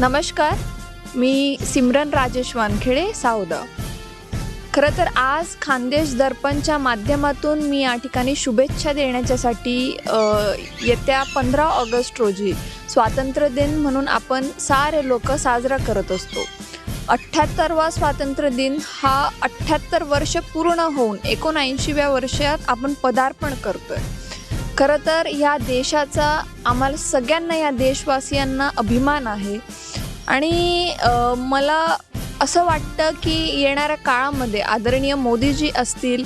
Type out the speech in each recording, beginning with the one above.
नमस्कार मी सिमरन राजेश वानखेडे सावदा खरं तर आज खानदेश दर्पणच्या माध्यमातून मी या ठिकाणी शुभेच्छा देण्याच्यासाठी येत्या पंधरा ऑगस्ट रोजी स्वातंत्र्य दिन म्हणून आपण सारे लोक साजरा करत असतो. अठ्ठ्याहत्तरवा स्वातंत्र्य दिन हा अठ्ठ्याहत्तर वर्ष पूर्ण होऊन एकोणऐंशीव्या वर्षात आपण पदार्पण करतोय. खरं तर ह्या देशाचा आम्हाला सगळ्यांना या देशवासियांना अभिमान आहे. आणि मला असं वाटतं की येणाऱ्या काळामध्ये आदरणीय मोदीजी असतील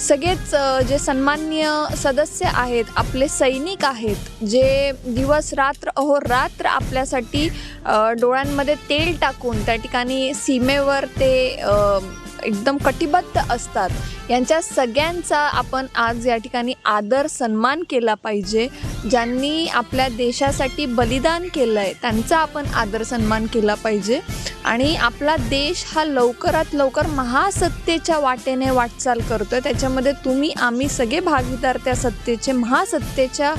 सगळेच जे सन्माननीय सदस्य आहेत आपले सैनिक आहेत जे दिवस रात्र अहोरात्र आपल्यासाठी डोळ्यांमध्ये तेल टाकून त्या ठिकाणी सीमेवर ते एकदम कटिबद्ध असतात. यांच्या सगळ्यांचा आपण आज या ठिकाणी आदर सन्मान केला पाहिजे. ज्यांनी आपल्या देशासाठी बलिदान केलं आहे त्यांचा आपण आदर सन्मान केला पाहिजे. आणि आपला देश हा लवकरात लवकर महासत्तेच्या वाटेने वाटचाल करतो आहे त्याच्यामध्ये तुम्ही आम्ही सगळे भागीदार त्या सत्तेचे महासत्तेच्या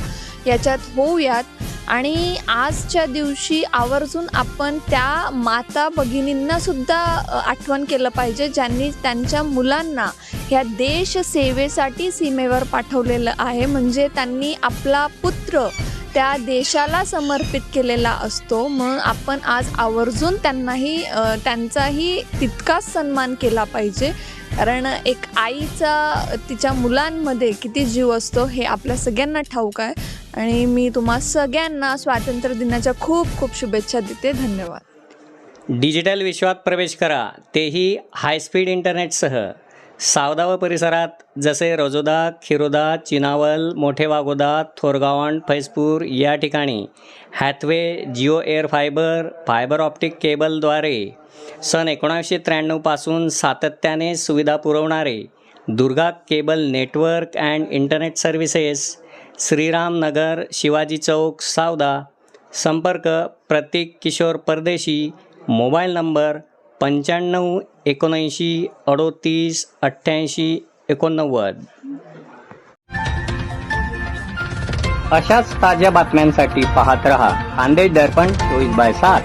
याच्यात होऊयात. आणि आजच्या दिवशी आवर्जून आपण त्या माता भगिनींना सुद्धा आठवण केलं पाहिजे ज्यांनी त्यांच्या मुलांना ह्या देशसेवेसाठी सीमेवर पाठवलेलं आहे. म्हणजे त्यांनी आपला पुत्र त्या देशाला समर्पित केलेला असतो. म्हणून आपण आज आवर्जून त्यांनाही त्यांचाही तितकाच सन्मान केला पाहिजे. कारण एक आईचा तिच्या मुलांमध्ये किती जीव असतो हे आपल्या सगळ्यांना ठाऊक आहे. आणि मी तुम्हा सगळ्यांना स्वातंत्र्य दिनाच्या खूप खूप शुभेच्छा देते. धन्यवाद. डिजिटल विश्वात प्रवेश करा. तेही हायस्पीड इंटरनेटसह सावदा व परिसरात जसे रजोदा खिरोदा चिनावल मोठे वागोदा थोरगावण फैजपूर या ठिकाणी Hathway Jio air fiber fiber optic केबलद्वारे सन एकोणावीसशे त्र्याण्णवपासून सातत्याने सुविधा पुरवणारे Durga cable network and internet services Shriramnagar Shivaji Chowk Savda. संपर्क प्रतीक किशोर परदेशी. मोबाईल नंबर पंच्याण्णव एकोणऐंशी अडोतीस अठ्ठ्याऐंशी एकोणनव्वद. अशाच ताज्या बातम्यांसाठी पाहत रहा खानदेश दर्पण चोवीस बाय सात.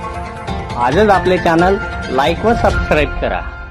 आजच आपले चॅनल लाईक व सबस्क्राईब करा.